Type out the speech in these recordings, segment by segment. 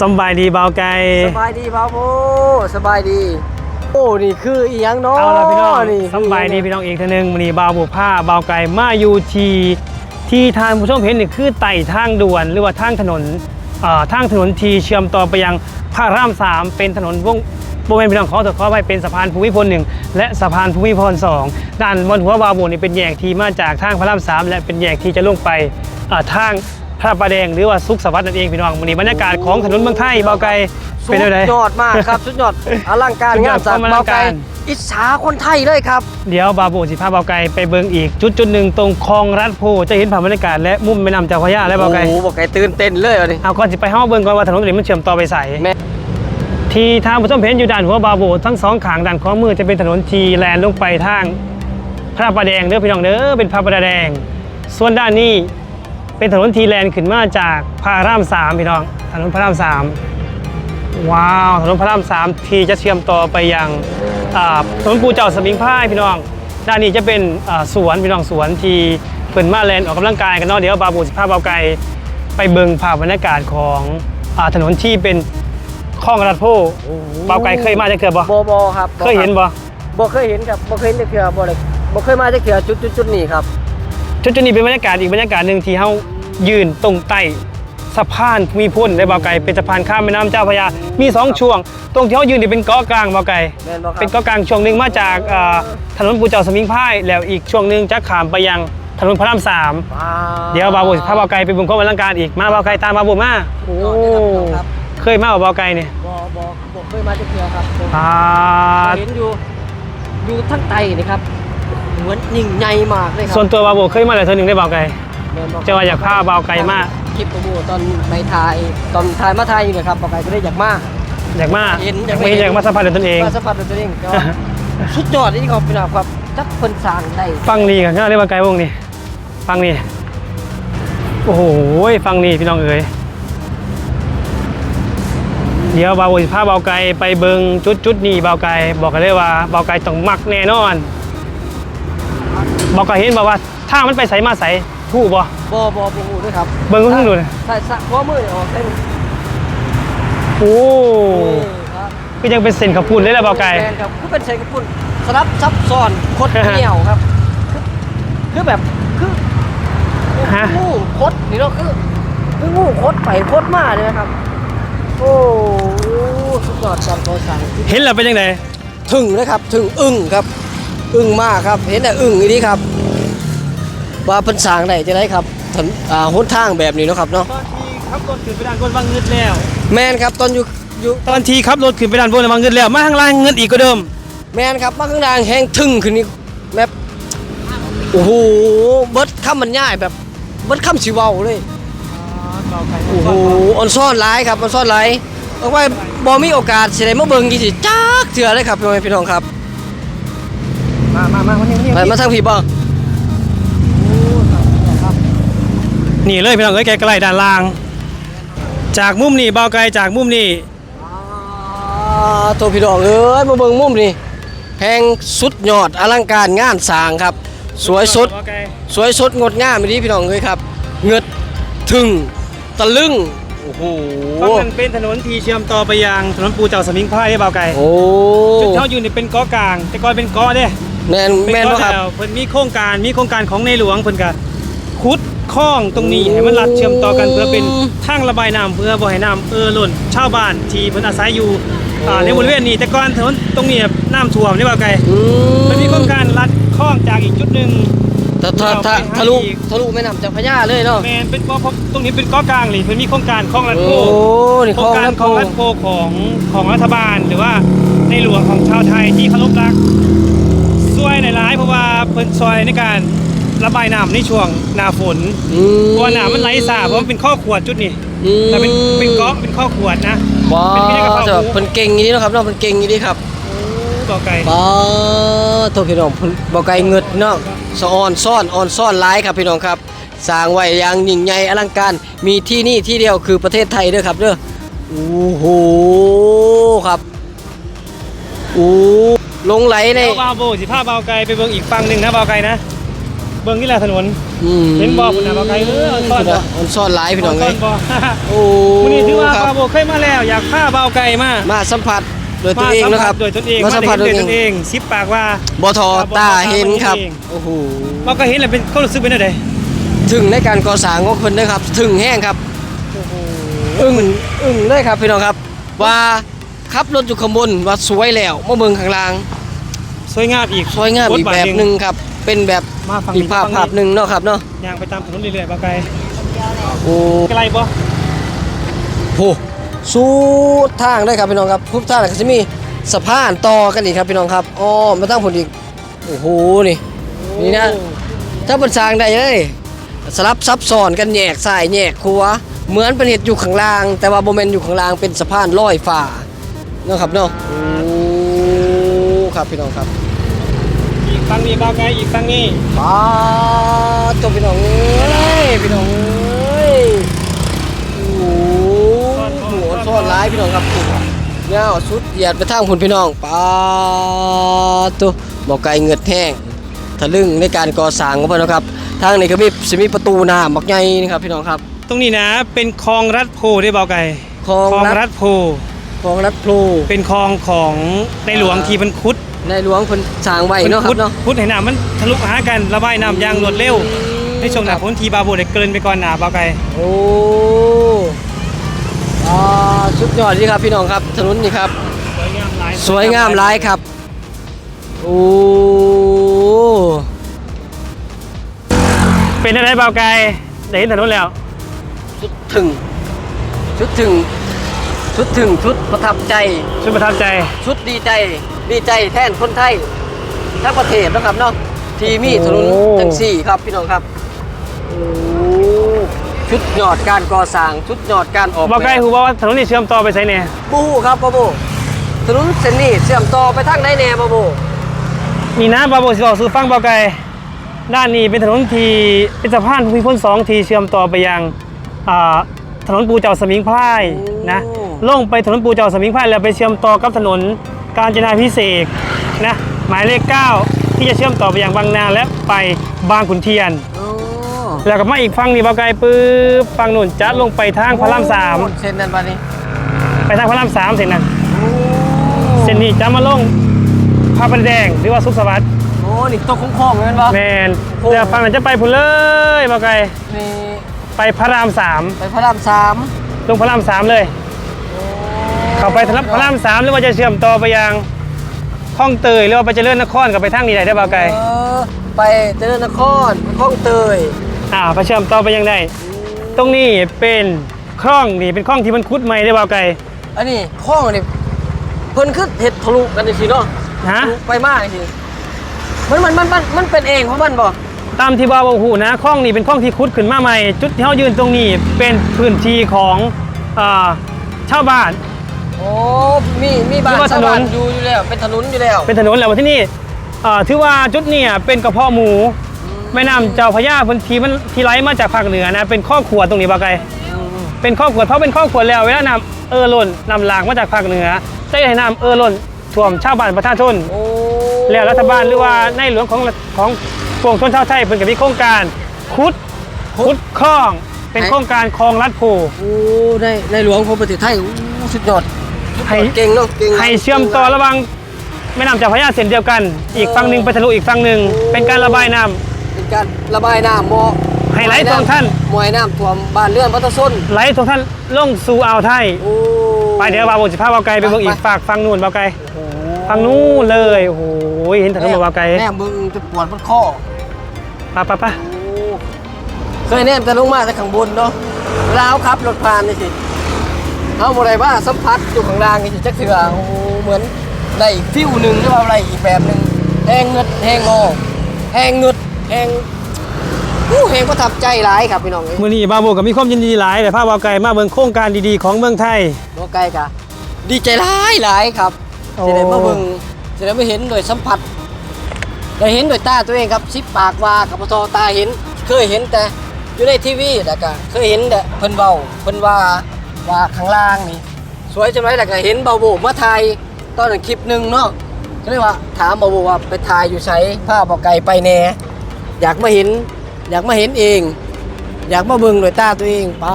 สำบายดีเบาไก่สบายดีพ่อโมสบายดี โอ้ นี่คืออีหยังเนาะเอาละพี่น้องนี่สำบายดีพี่น้องอีกทีหนึงวันนี้เบาบุผ้าเบาไก่มาอยู่ทีที่ทางผู้ชมเห็นนี่คือไต่ทางด่วนหรือว่าทางถนนเอ่อทางถนนทีเชื่อมต่อไปยังพระรามสามเป็นถนนวงบริเวณพี่น้องขอตัวขอไปเป็นสะพานภูมิพลหนึ่งและสะพานภูมิพลสองด้านบนหัวบาบูนี่เป็นแยกที่มาจากทางพระรามสามและเป็นแยกที่จะลงไปเอ่อทาง พระประแดงหรือว่าสุขสวัสดิ์นั่นเองพี่น้องวันนี้บรรยากาศของถนนเมืองไทยเบาไก่สุเป็นดอะไรยอดมากครับ สุดยอดอลังการสุดยงาอนดสร้างความอลัเบางไกลการอิจฉาคนไทยเลยครับ เดี๋ยวบาบูสิพาเบาไก่ไปเบิงอีกจุดจุดหนึ่งตรงคลองรัดโพจะเห็นผ่านบรรยากาศและมุมแม่น้ำเจ้าพระยาและเบาไก่โอ้โหบอกไก่ตื่นเต้นเลยวันนี้ เอาก่อนสิไปห้องเบิงก่อนว่าถนนตรงนี้มันเชื่อมต่อไปใส่แม่ ที่ทางผู้ชมเห็นอยู่ด้านหัวบาบูทั้งสองขางด้านขวามือจะเป็นถนนทีแลนลงไปทางพระประแดงเด้อพี่น้องเด้อเป็นพระประแดง ส่วนด้านนี้ เป็นถนนทีแลนขึ้นมาจากพระรามสามพี่น้อง ถนนพระรามสามว้าว ถนนพระรามสามที่จะเชื่อมต่อไปยังอ่าถนนปูเจ้าสมิงพรายพี่น้อง ด้านนี้จะเป็นอ่าสวนพี่น้องสวนที่เปิดมาแลนออกกำลังกายกันเนาะเดี๋ยวบาบูสิพาเบาไกลไปเบิงภาพบรรยากาศของอ่าถนนที่เป็นคลองรัดโพเบาไกลเคยมาจะเกิดบ่บอบอครับเคยเห็นบ่บ่เคยเห็นครับบ่เคยเห็นจักเทื่อบ่เลยบ่เคยมาจักเทื่อจุดจุดจุดนี้ครับจุดจุดนี้เป็นบรรยากาศอีกบรรยากาศหนึ่งที่เฮา ยืนตรงใต้สะพานภูมิพลได้เบาไกลเป็นสะพานข้ามแม่น้ำเจ้าพระยา มีสองช่วง ตรงที่เฮายืนนี่เป็นเกาะกลางเบาไกลแม่นบ่ครับ เป็นเกาะกลางช่วงหนึ่งมาจากอ่าถนนปูเจ้าสมิงพรายแล้วอีกช่วงหนึ่งจะขามไปยังถนนพระรามสามว้าเดี๋ยวบาบูพาเบาไกลไปบุญข้อบังการอีกมาเบาไกลตามบาบูมาโอ้โอ้เคยมาบ่เบาไกลเนี่ยบ่บ่บ่เคยมาจักเทื่อครับบ่อ่าเห็นอยู่อยู่ทั้งไตนี่ครับ เหมือนยิ่งใหญ่มากเลยครัส่วนตัวบาบูเคยมาแล้วเท่านึงได้เบาไกลแม่นบ่ครับ จะว่าอยากพาเบาไกลมากคลิปโปรโมทตอนไปถ่ายตอนถ่ายมาถ่ายอยู่เนี่ยครับบอกไก่ก็ได้อยากมาอยากมาเห็นอยากไม่เห็น อยากมาสัมผัสด้วยตนเอง มาสัมผัสด้วยตัวเองก็ สุดยอดที่เขาเป็นแบบจักคนสร้างได้ฟังนี่กันเรียกว่าไกลวงนี่ฟังนี่โอ้โหฟังนี่พี่น้องเอ๋ยเดี๋ยวเบาสิพาเบาไกลไปเบิงจุดจุดนี่เบาไกลบอกกันเลยว่าเบาไกลต้องมักแน่นอนเบาไกลเห็นบอกว่าถ้ามันไปใสมาใส ถูกบ่บอบอบหูด้วยครับเบิ่งก็เพิ่งดูนะใส่สะหัวมือเนี่ยออกเส้นโอ้ครับก็ยังเป็นเส้นขับปุ่นเลยแหละเบาไกลแมนครับคือเป็นเซนกระปุ่นสลับซับซ้อนคดเหนียวครับ คือคือแบบคือฮะงูคดนี่เนาะคือคืองูคดไปคดมาเลยนะครับ โอ้สุดยอดการก่อสร้างเห็นแล้วเป็นยังไงถึงนะครับถึงอึ้งครับ อึ้งมากครับ เห็นแต่อึ้งอีนี้ครับ ว่าเพิ่นสร้างได้จะได้ครับถนนอ่าหนทางแบบนี้เนาะครับเนาะตอนที่ขับรถขึ้นไปด้านบนวางเงินแล้ว แมนครับตอนอยู่อยู่ตอนที่ขับรถขึ้นไปด้านบนวางเงินแล้ว มาข้างล่างเงินอีกก็เดิม แมนครับมาข้างล่างแห้งทึ่งขึ้นนี่แบบโอ้โหเบิดคำมันง่ายแบบเบิดคำสิเว้าเลยโอ้โหออนซ่อนหลายครับออนซ่อนหลายเอาไว้บ่มีโอกาสสิได้มาเบิ่งกี่สิจักเทื่อเลยครับพี่น้องพี่น้องครับ มามามาวันนี้วันนี้ไปมาทางพี่บ่ นี่เลยพี่น้องเอ้ยแกก็ไล่ด้านล่าง จากมุมนี่เบาไกลจากมุมนี่อ่าตัวพี่น้องเอ้ยมาเบิ่งมุมนี่แพงสุดยอดอลังการงานสร้างครับ สวยสดเบาไกลสวยสดงดงามดีพี่น้องเอ้ยครับ เงือดถึงตะลึงโอ้โหฝั่งนั้นเป็นถนนที่เชื่อมต่อไปยังถนนปูเจ้าสมิงพรายได้เบาไกลโอ้จุดเท่าอยู่นี่เป็นเกาะกลาง แต่ก่อนเป็นเกาะเด้แมนเป็นแมนเกาะบ่ครับแล้วเพิ่นมีโครงการมีโครงการของในหลวงเพิ่นก็ขุด คลองตรงนี้ให้มันลัดเชื่อมต่อกันเพื่อเป็นทางระบายน้ำเพื่อบ่ให้น้ำเออล้นชาวบ้านที่เพิ่นอาศัยอยู่อ่าในบริเวณนี้แต่ก่อนถนนตรงนี้น้ำท่วมได้เบาไกลอืมันมีโครงการลัดคลองจากอีกจุดหนึ่งถ้าถ้าถ้าเราไปหาทะลุอีกทะลุแม่น้ำเจ้าพระยาเลยเนาะ แมนเป็นเกาะตรงนี้เป็นเกาะกลางเลยเพิ่นมีโครงการคลองลัดโอ้โพนี่โคครลองงการลำของโพรัฐโพของของรัฐบาลหรือว่าในหลวงของชาวไทยที่เคารพรักช่วยในร้ายๆเพราะว่าเพิ่นซอยในการ ระบายน้ำในช่วงหน้าฝนอืม เพราะว่าน้ำมันไหลสาเพราะมันเป็นข้อขวดจุดนี้อืม แต่เป็นเป็นเกาะเป็นข้อขวดนะว้าเป็นที่ได้กระเป๋าวเพิ่นเก่งอย่างนี้เนาะครับเนาะเพิ่นเก่งอย่างนี้ครับต่อไก่ป้าตัวพี่น้องเพิ่นบ่ไกลเงิดเนาะสะออนซ่อนออนซ่อนหลายครับพี่น้องครับสร้างไว้อย่างยิ่งใหญ่อลังการมีที่นี่ที่เดียวคือประเทศไทยเด้อครับเด้อโอ้โหครับโอ้ลงไหลในเดี๋ยวบาวโบสิพาเบาไก่ไปเบิ่งอีกฝั่งหนึ่งนะเบาไก่นะ เบิ่งนี่แหละถนนอืมเห็นบ่พุ่นน่ะบ่ไกลเด้อซ่อนบ่มันซ่อนหลายพี่น้องซ่เอ้อยนบ่ โอ้วันนี้ถือว่าครับ บาโบเคยมาแล้ว อยากพาเบาไก่มามาสัมผัสโดยตัวเองมาสัมนะคผัรัสบโดยตนเองมาสัมผัสโดโดยยตตนนเอเองงสิบปากว่าบทอครับตาบ่ทอเห็นครับตาเห็นโอ้โห เราก็เห็นแหละเป็นก็รู้สึกเป็นอะไรถึงในการก่อสร้างของคนนะครับ ถึงแห้งครับโอ้โหอึ้งอึ้งเลยครับพี่น้องครับ ว่าขับรถอยู่ข้างบนว่าสวยแล้วมาเบิ่งข้างล่างสวยงามอีกสวยงามอีกแบบหนึ่งครับ เป็นแบบมาฝั่งอีกภาพภาพหนึ่งเนาะครับเนาะย่างไปตามถนนเรื่อยๆเบาไก่โอ้ไกลบ่โหสุดทางเลยครับพี่น้องครับทุกทางก็จะมีสะพานต่อกันอีกครับพี่น้องครับอ๋อมาตั้งผลอีกโอ้โหนี่ นี่นะ ถ้าเป็นสร้างได้เลยสลับซับซ้อนกันแยกซ้ายแยกขวาเหมือนเป็นเห็ดอยู่ข้างล่าง แต่ว่าโมเมนอยู่ข้างล่างเป็นสะพานลอยฟ้าเนาะครับเนาะโอ้ครับพี่น้องครับ อีกฝั่งนี้เบาไก่อีกฝั่งนี้ป้าตัวพี่น้องเอ้ยพี่น้องเอ้ยโอ้โหหัวซ่อนร้ายพี่น้องครับเงาสุดเหยียดไปทางคุณพี่น้องป้าตัวบอกไก่เงือดแห้งทะลึ่งในการก่อสร้างของเพื่อนนาะครับทางนี้ก็มีสิมีประตูน้ำบักใหญ่นี่ครับพี่น้องครับ ตรงนี้นะเป็นคลองรัดโพได้เบาไก่คลองคลองรัดรัดโพคลองรัดพลูเป็นคลองของในหลวงที่มันคุด ในหลวงเพิ่นสร้างไว้เนาะคคุรัดบเนาะคุดให้น้ำมันทะลุหากันระบายน้ำอย่างรวดเร็ว ในช่วงหน้าฝนทีบาโบได้เกินไปก่อนหนาเบาไก่โอ้อ่าสุดยอดดีครับพี่น้องครับถนนนี่ครับ สวยงามหลายสวยงามหลายครับโอ้เป็นอะไรเบาไก่ได้เห็นถนนแล้วชุดถึงชุดถึงชุดถึงชุดประทับใจชุดประทับใจชุดดีใจ ดีใจแทนคนไทยทั้งประเทศนะครับเนาะทีมีถนนโอ้ทั้งสี่ครับพี่น้องครับโอ้ชุดยอดการก่อสร้างชุดยอดการออกเบาไก่แบบหูว่าถนนนี่เชื่อมต่อไปใช่เนี่ยบูฮูครับบาโบถนนเส้นนี้เชื่อมต่อไปทางไหนแน่บาโบมีน้ำบาโบสิบอกสู่ฟังเบาไก่ด้านนี้เป็นถนนที่เป็นสะพานภูมิพลสองที่เชื่อมต่อไปยังอ่าถนนปูเจ้าสมิงพรายนะลงไปถนนปูเจ้าสมิงพรายแล้วไปเชื่อมต่อกับถนน กาญจนาพิเศษกนะหมายเลข 9 ที่จะเชื่อมต่อไปยังบางนาและไปบางขุนเทียนอ๋อแล้วก็มาอีกฝั่งนี้เบาไก่ปื๊บฝั่งนู่นจะลงไปทางพระรามสามเส้นนั้นปะนี่ไปทางพระรามสามเส้นนั้นโอ้เส้นนี้จะมาลงพระประแดงหรือว่าสุขสวัสดิ์โอ้นี่ตัวโค้งๆเลยแมันปะแมนโอ้เดี๋ยวฝั่งนั้นจะไปพุ่นเลยเบาไก่นี่ไปพระรามสามไปพระรามสามลงพระรามสามเลย เข้าไปทางพระรามสามหรือว่าจะเชื่อมต่อไปยังคลองเตยหรือว่าไปเจริญนครกับไปทางนี้ได้ได้เบาไก่เออไปเจริญนครไปคลองเตยอ่าไปเชื่อมต่อไปยังได้ตรงนี้เป็นคลองนี่เป็นคลองที่มันคุดใหม่ได้เบาไก่อันนี้คลองนี่เพิ่นคือเห็ดทะลุกันสิเนาะฮะทะลุไปมากสิมันมันมันมันมันเป็นเองของมันบ่ตามที่บาบอกหูนะคลองนี่เป็นคลองที่คุดขึ้นมาใหม่ จุดที่เขายืนตรงนี้เป็นพื้นที่ของอ่าชาวบ้าน โอ้มีมีบ้านหรือว่าชาวบ้านถนนอยู่อยู่แล้ว เป็นถนนอยู่แล้วเป็นถนนแล้วที่นี่อ่าถือว่าจุดเนี่ยเป็นกระเพาะหมูแม่น้ำเจ้าพระยาพื้นที่มันที่ไหลมาจากภาคเหนือนะเป็นข้อขวดตรงนี้บาไกอืมเป็นข้อขวดเพราะเป็นข้อขวดแล้วเวลาน้ำเออล้นน้ำหลากมาจากภาคเหนือจะให้น้ำเออล้นท่วมชาวบ้านประชาชนโอ้แล้วรัฐบาลหรือว่าในหลวงของของปวงชนชาวไทยเพิ่นก็มีโครงการขุดขุดคลองเป็นโครงการคลองลัดโพโอ้ในในหลวงของประเทศไทยโอ้สุดยอด ให้เก่งเนาะเก่งให้เชื่อมต่อระหว่างแม่น้ำเจ้าพระยาเส้นเดียวกัน อีกฝั่งหนึ่งไปทะลุอีกฝั่งหนึ่งเป็นการระบายน้ำเป็นการระบายน้ำบ่ไฮไลท์ตรงท่านมวยน้ำท่วมบ้านเรือนพัทส้นไหลทุกท่านลงสู่อ่าวไทยโอ้ไปเดี๋ยวบาโบสิพาเบาไกลไปเบิ่งอีกไปฝากฟังนู่นเบาไกลโอ้ฟังนู่นเลยโอ้โหเห็นถนนเบาไกลแน่มึงจะปวดมันข้อปะปะปะโอ้เคยแน่มแต่ลงมาแต่ข้างบนเนาะเวลาเขาขับรถผ่านนี่สิ เขาบอกเลยว่าสัมผัสอยู่ข้างล่างนี่สิจักเถื่อโอ้เหมือนได้อีกฟิวหนึ่งหรือว่าอะไรอีกแบบหนึ่งแห้งเงึดแห้งงอแห้งเงึดแห้งอู้แห้งประทับใจหลายครับพี่น้องเอ้ยมื้อนี้บาโบก็มีความยินดีหลายแต่พาเบาไกลมาเบิ่งโครงการดีๆของเมืองไทย บ่ไกลกะดีใจหลายหลายครับโอ้ จะได้มาเบิ่งจะได้มาเห็นโดยสัมผัสได้เห็นโดยตาตัวเองครับสิบปากว่ากับพอตาเห็น เคยเห็นแต่อยู่ในทีวีแต่ก็เคยเห็นแต่เพิ่นเว้าเพิ่นว่า ว่าข้างล่างนี่สวยจังไรแต่ก็เห็นเบาโบมาถ่ายตอนนั้นคลิปหนึงเนาะก็เลยว่าถามเบาโบว่าไปถ่ายอยู่ไสพาบ่ไกลไปแหน่อยากมาเห็น อยากมาเห็นเอง อยากมาเบิ่งด้วยตาตัวเองป้า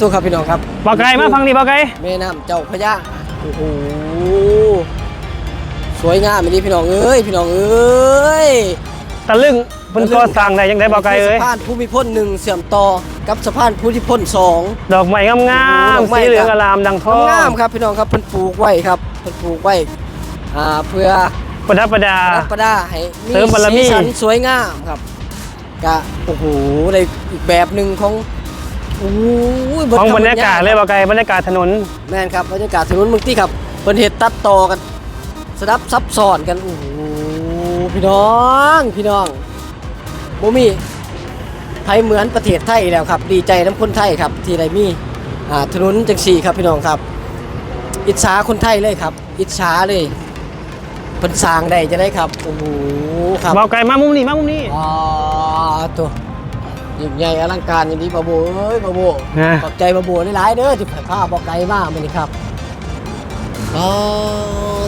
ทุกครับพี่น้องครับบ่ไกลมาฟังนี่บ่ไกลแม่น้ำเจ้าพระยาโอ้โหสวยงามอันนี้พี่น้องเอ้ยพี่น้องเอ้ยตะลึงเพิ่นก่อสร้างได้ยังไดบ่ไกลเอ้ยสะพานภูมิพลหนึ่งเสื่อมต่อ กับสะพานภูมิพลสอง ดอกไม้งามดอกๆไม้สีเหลืองอลามดังทองงามครับพี่น้องครับเพิ่นปลูกไว้ครับเพิ่นปลูกไว้อ่าเพื่อประดับประดารับประดาให้เสริมบารมีสีสันสวยงามครับกะโอ้โหในอีกแบบหนึ่งของโอ้ยของบรรยากาศเลยบ่ไกลบรรยากาศถนนแม่นครับบรรยากาศถนนเมืองที่ครับเพิ่นเฮ็ดตัดต่อกันสดับซับซ้อนกันโอ้โหพี่น้องพี่น้องบ่มี ไทยเหมือนประเทศไทยแล้วครับ ดีใจน้ำคนไทยครับ ที่ได้มีอ่าถนนจังสี่ครับพี่น้องครับ อิจฉาคนไทยเลยครับ อิจฉาเลยเพิ่นสร้างได้จะได้ครับโอ้โหครับบ่ไกลมามุมนี้มามุมนี้อ่าตัวยิ่งใหญ่อลังการอย่างนี้บาโบเอ้ยบาโบนะขอบใจบาโบหลายๆเด้อที่พาบอกไกลมากมันนี่ครับอ๋อ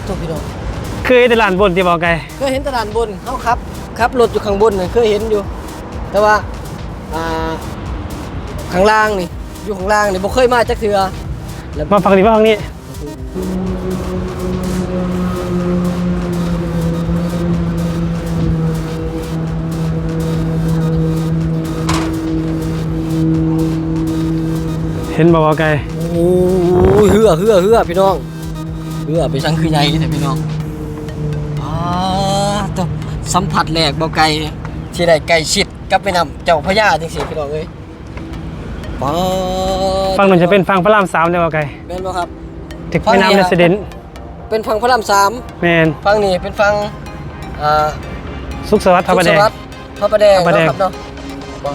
ตัวพี่น้องเคยได้ลานบนที่บ่ไกลเคยเห็นตลาดบนเขาครับครับรถอยู่ข้างบนน่ะเคยเห็นอยู่ แต่ว่า อ่าข้างล่างนี่อยู่ข้างล่างนี่บ่เคยมาจักเทื่อแล้วมาฟังนี้มาฟังนี้เห็นบ่บ่ไกลโอ้ยเหือเหือเหือพี่น้องเหือไปสังคือใหญ่แต่พี่น้องอ่าตัวสัมผัสแรกบ่ไกล ที่ได้ใกล้ชิดกับแม่น้ำเจ้าพระยาจังซี่พี่น้องเอ้ยป๊าดฟังนั้นจะเป็นฟังพระรามสามเนี่ยบ่ไกลแม่นบ่ครับ ถึกแม่น้ำเรสเดนเป็นฝั่งพระรามสามแมนฝั่งนี้เป็นฝั่งอ่าสุขสวัสดิ์พระประแดง สุขสวัสดิ์พระประแดงพระประแดง เนาะครับเนาะป๊า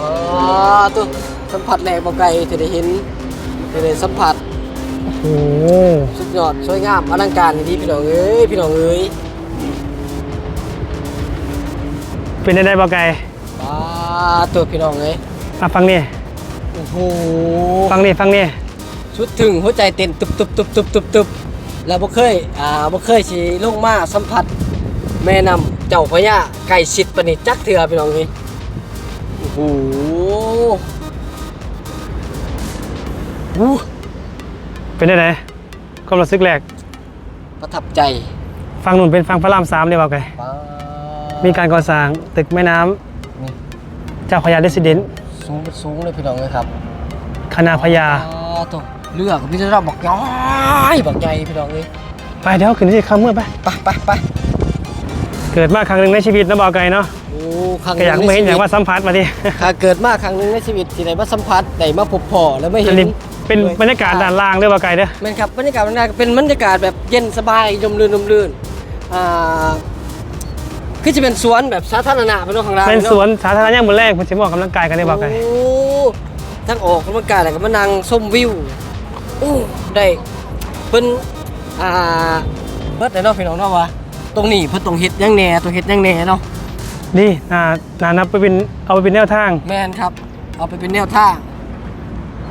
ดตัวสัมผัสแรกบ่ไกลที่ได้เห็นที่ได้สัมผัส โอ้โหสุดยอดสวยงามอลังการดีพี่น้องเอ้ยพี่น้องเอ้ย เป็นได้บ่ไกลป้าตัวพี่น้องเอ้ยมาฟังนี่โอ้โหฟังนี่ฟังนี่ชุดถึงหัวใจเต้นตุบตุบตุบตุบตุบตุบแล้วบ่เคยอ่าบ่เคยสิลงมาสัมผัส แม่น้ำเจ้าพระยาไก่ชิดปานนิจักเถื่อพี่น้องเอ้ยโอ้โหอู้เป็นได้ไหนความรู้สึกแรกประทับใจ ฟังนู่นเป็นฟังพระรามสามเนี่ยบ่ไกลป้า มีการก่อสร้างตึกแม่น้นี่ำเจ้าพระยาเรสเดนสูงสูงเลยพี่น้องเอ้ยครับคณะพญาอ๋อตัวเลือกพี่จะบอกย้อยบอกใหญ่พี่น้องเอ้ยไปเดี๋ยวขึ้นที่ข้ามเมื่อไป ไปไปไปเกิดมาครั้งหนึ่งในชีวิตนะบ่ไกลเนาะโอ้ครั้งหก็นึ่อยากงมาเห็นในอชียากวิตว่าสัมผัสมาดิถ้าเกิดมาครั้งหนึ่งในชีวิตที่ได้มาสัมผัสได้มาพบพ่อแล้วไม่เห็อันนนี้เป็นบรรยากาศด้านล่างเด้อบ่ไกลเด้อแม่นครับบรรยากาศมันเป็นบรรยากาศแบบเย็นสบายลมลื่นลมลื่นอ่า คือจะเป็นสวนแบบสาธารณะเป็นของเราเป็นสวนสาธารณะย่างมือแรกผมจะมาออกกำลังกายกันได้บ่ไกลโอ้ทั้งออกกำลังกายแล้วก็มานั่งชมวิวโอ้ได้เพิ่นอ่าเบิดได้เนาะพี่น้องเนาะว่าตรงนี้เพิ่นตรงเฮ็ดหยังแหน่ตรงเฮ็ดหยังแหน่เนาะนี่น่าน่านับไปเป็นเอาไปเป็นแนวทาง แม่นครับ เอาไปเป็นแนวทาง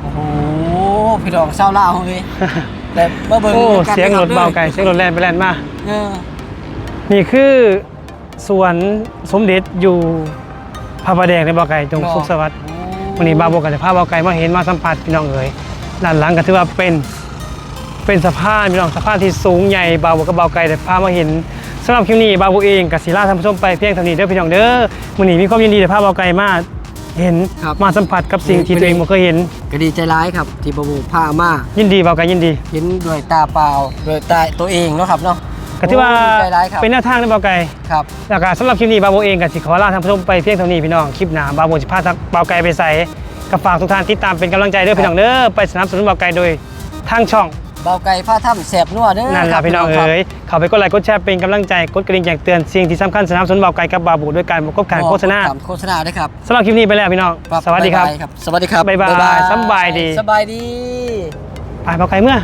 โอ้โหพี่ดองเศร้าเล่าเฮ้ยแต่มาเบิ่งโอ้กันเสียงนะครบถเบาไกลเสียงรถแล่นไปแล่นมาเออนี่คือ สวนสมเด็จอยู่พระประแดงในบ่อไก่ตรงสุขสวัสดิ์วันนี้บาวโบกับจะพาบ่อไก่มาเห็นมาสัมผัสพี่น้องเอ๋ยด้านหลังก็ถือว่าเป็นเป็นสะพานพี่น้องสะพานที่สูงใหญ่บาวโบกับบ่อไก่แต่พามาเห็นสำหรับคลิปนี้บาวโบเองกับศิลาท่านผู้ชมไปเพียงเท่านี้เด้อพี่น้องเด้อวันนี้มีความยินดีแต่พาบ่อไก่มาเห็นมาสัมผัสกับสิ่งที่ตัวเองบ่เคยเห็นก็ดีใจร้ายครับที่บบูพามายินดีบ่อไก่ยินดีเห็นด้วยตาเปล่าด้วยตาตัวเองเนาะครับเนาะ ก็ถือว่าโดีใจร้ายครับเป็นแนวทางในบ่อไก่ครับแล้วก็สำหรับคลิปนี้บาโบเองกับสิขอลาท่านผู้ชมไปเพียงเท่านี้พี่น้องคลิปหน้าบาโบจะพาทักเบาไกลไปใส่ก็ฝากทุกท่านติดตามเป็นกำลังใจเด้อพี่น้องเด้อไปสนับสนุนเบาไกลโดยทางช่องเบาไก่ผ้าถ้ำแสบนัวเด้อนั่นครัล่ะบพี่น้องครับ เอ๋ยเข้าไปกดไลค์กดแชร์เป็นกำลังใจกดกระดิ่งแจ้งเตือนสิ่งที่สำคัญสนับสนุนเบาไกลกับบาบูด้วยการประกอบการโฆษณาโฆษณาด้วยครับสำหรับคลิปนี้ไปแล้วพี่น้องครับสวัสดีครับายายสวัสดีครับบ๊ายบายสำบายดี สบายดี ไปเบาไกลเมื่อบ